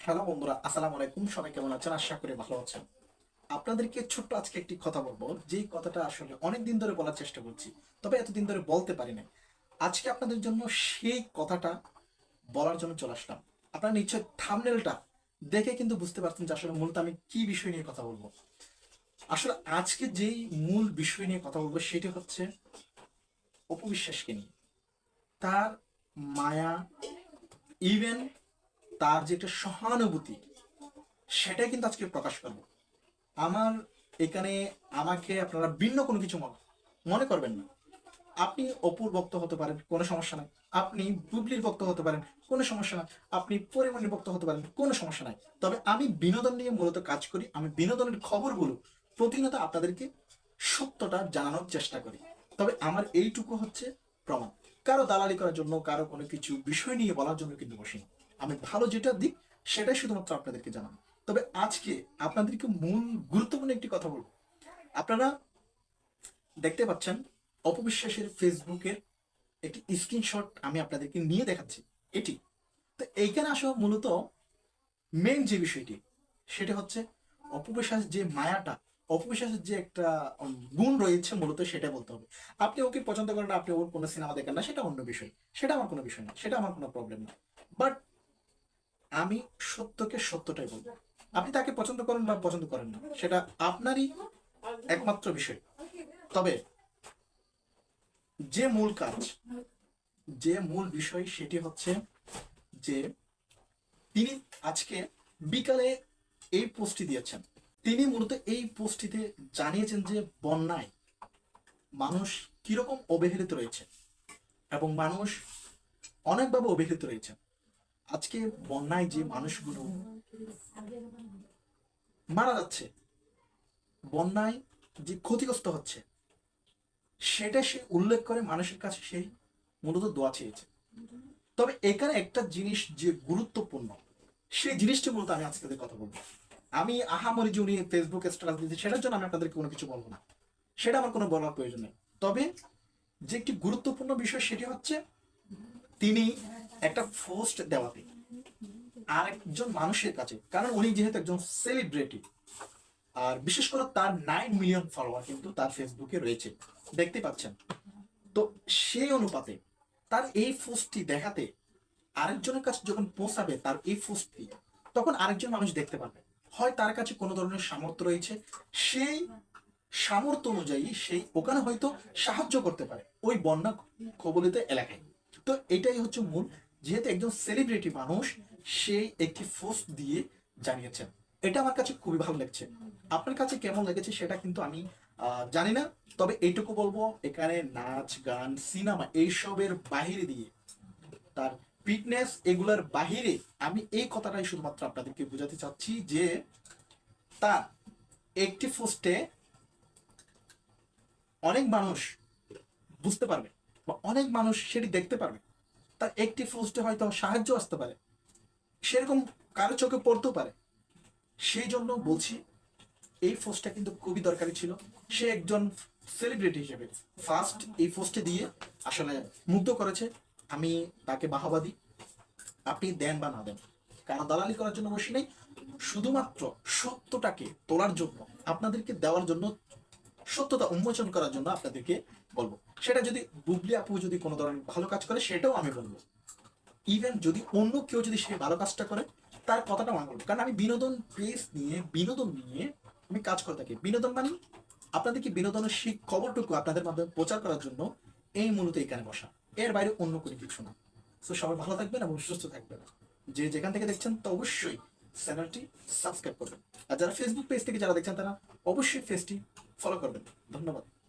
Hello বন্ধুরা, আসসালামু আলাইকুম। সবাই কেমন আছেন? আশা করি ভালো আছেন। আপনাদেরকে ছোট্ট আজকে একটি কথা বলব, যেই কথাটা আসলে অনেক দিন ধরে বলার চেষ্টা করছি, তবে এতদিন ধরে বলতে পারি না আজকে আপনাদের জন্য সেই কথাটা বলার জন্য চলে আসলাম। আপনারা নিশ্চয় থামনেলটা দেখে কিন্তু বুঝতে পারছেন যে আসলে মূলত আমি কি বিষয় নিয়ে কথা বলব। আসলে আজকে যেই মূল বিষয় নিয়ে কথা বলব সেটি হচ্ছে অপবিশ্বাসকে নিয়ে। তার মায়া ইভেন তার যে একটা সহানুভূতি, সেটাই কিন্তু আজকে প্রকাশ করব। আমার এখানে আমাকে আপনারা ভিন্ন কোনো কিছু মনে মনে করবেন না। আপনি অপুর ভক্ত হতে পারেন, কোনো সমস্যা নাই। আপনি বুবলির ভক্ত হতে পারেন, কোনো সমস্যা নাই। আপনি পরিমণির ভক্ত হতে পারেন, কোনো সমস্যা নাই। তবে আমি বিনোদন নিয়ে মূলত কাজ করি, আমি বিনোদনের খবরগুলো, প্রতিনিয়ত আপনাদেরকে সত্যটা জানানোর চেষ্টা করি। তবে আমার এইটুকু হচ্ছে প্রমাণ। কারও দালালি করার জন্য, কারও কোনো কিছু বিষয় নিয়ে বলার জন্য কিন্তু বসি। আমি ভালো যেটা দিক, সেটাই শুধুমাত্র আপনাদেরকে জানাব। তবে আজকে আপনাদেরকে মূল গুরুত্বপূর্ণ একটি কথা বলব। আপনারা দেখতে পাচ্ছেন, অপবিশ্বাসের ফেসবুকের একটি স্ক্রিনশট আমি আপনাদেরকে নিয়ে দেখাচ্ছি। এটি। তো এইখানে আসলে মূলত মেন যে বিষয়টি, সেটা হচ্ছে অপবিশ্বাস যে মায়াটা, অপবিশ্বাসের যে একটা গুণ রয়েছে মূলত সেটা বলতে হবে। আপনি ওকে পছন্দ করেন আপনি ওর কোনো সিনেমা দেখেন না, সেটা অন্য বিষয়। সেটা আমার কোনো বিষয় না, সেটা আমার কোনো প্রবলেম না। বাট আমি সত্যকে সত্যটাই বলব। আপনি তাকে পছন্দ করেন বা পছন্দ করেন না, সেটা আপনারই একমাত্র বিষয়। তবে যে মূল কাজ, যে মূল বিষয় সেটি হচ্ছে যে তিনি আজকে বিকালে এই পোস্টটি দিয়েছেন। তিনি মূলত এই পোস্টটিতে জানিয়েছেন যে বন্যায় মানুষ কীরকম অবহেলিত রয়েছে এবং মানুষ অনেকভাবে অবহেলিত রয়েছে। আজকে বন্যায় যে মানুষগুলো মারা যাচ্ছে, বন্যায় যে ক্ষতিগ্রস্ত হচ্ছে, সেটা সে উল্লেখ করে মানুষের কাছে সেই মূলত দোয়া চেয়েছে। তবে এখানে একটা জিনিস যে গুরুত্বপূর্ণ, সেই জিনিসটি মূলত আমি আজকে কথা বলব। আমি আহামরি যে উনি ফেসবুকে স্ট্যাটাস দিয়েছে, সেটার জন্য আমি আপনাদেরকে কোনো কিছু বলব না। সেটা আমার কোনো বলার প্রয়োজন নেই। তবে যে একটি গুরুত্বপূর্ণ বিষয় সেটি হচ্ছে, তিনি একটা পোস্ট দেওয়াতে আরেকজন মানুষের কাছে, কারণ উনি যেহেতু একজন সেলিব্রিটি আর বিশেষ করে তার নাইন মিলিয়ন ফলোয়ার কিন্তু তার ফেসবুকে রয়েছে। দেখতে পাচ্ছেন? তো সেই অনুপাতে তার এই পোস্টটি দেখাতে আরেকজনের কাছে যখন পৌঁছাবে তার এই পোস্টটি তখন আরেকজন মানুষ দেখতে পাবে। হয় তার কাছে কোনো ধরনের সামর্থ্য রয়েছে, সেই সামর্থ্য অনুযায়ী সেই ওখানে হয়তো সাহায্য করতে পারে ওই বন্যা কবলিত এলাকায়। তো এটাই হচ্ছে মূল যেহেতু একজন সেলিব্রিটি মানুষ, সে একটি পোস্ট দিয়ে জানিয়েছেন। এটা আমার কাছে খুবই ভালো লাগছে। আপনার কাছে কেমন লেগেছে সেটা কিন্তু আমি জানি না। তবে এইটুকু বলব, এখানে নাচ, গান, সিনেমা, এইসবের বাহিরে দিয়ে তার ফিটনেস এগুলার বাহিরে আমি এই কথাটাই শুধুমাত্র আপনাদেরকে বোঝাতে চাচ্ছি যে, তার একটি পোস্টে অনেক মানুষ বুঝতে পারবে বা অনেক মানুষ সেটি দেখতে পারবে। তার একটি পোস্টে হয়তো সাহায্য আসতে পারে। সেরকম কারও চোখে পড়তেও পারে। সেই জন্য বলছি, এই পোস্টটা কিন্তু খুবই দরকারি ছিল। সে একজন সেলিব্রিটি হিসেবে ফার্স্ট এই পোস্টে দিয়ে আসলে মুগ্ধ করেছে। আমি তাকে বাহাবাদি আপনি দেন বা না দেন। কারণ দালালি করার জন্য বসি নেই। শুধুমাত্র সত্যটাকে তোলার জন্য, আপনাদেরকে দেওয়ার জন্য সত্যতা উন্মোচন করার জন্য আপনাদেরকে বলব। সেটা যদি বুবলি আপু যদি কোনো ধরনের ভালো কাজ করে, সেটাও আমি বলব। ইভেন যদি অন্য কেউ যদি সে ভালো কাজটা করে, তার কথাটা আমি বলব। কারণ আমি বিনোদন পেজ নিয়ে, বিনোদন নিয়ে আমি কাজ করে থাকি। বিনোদন মানে আপনাদেরকে বিনোদনের সেই খবরটুকু আপনাদের মাধ্যমে প্রচার করার জন্য এই মূলত এখানে বসা। এর বাইরে অন্য কোনো কিছু না। তো সবাই ভালো থাকবেন এবং সুস্থ থাকবেন। যে যেখান থেকে দেখছেন, তো অবশ্যই চ্যানেলটি সাবস্ক্রাইব করবেন। আর যারা ফেসবুক পেজ থেকে যারা দেখছেন, তারা অবশ্যই পেজটি ফলো করবেন। ধন্যবাদ।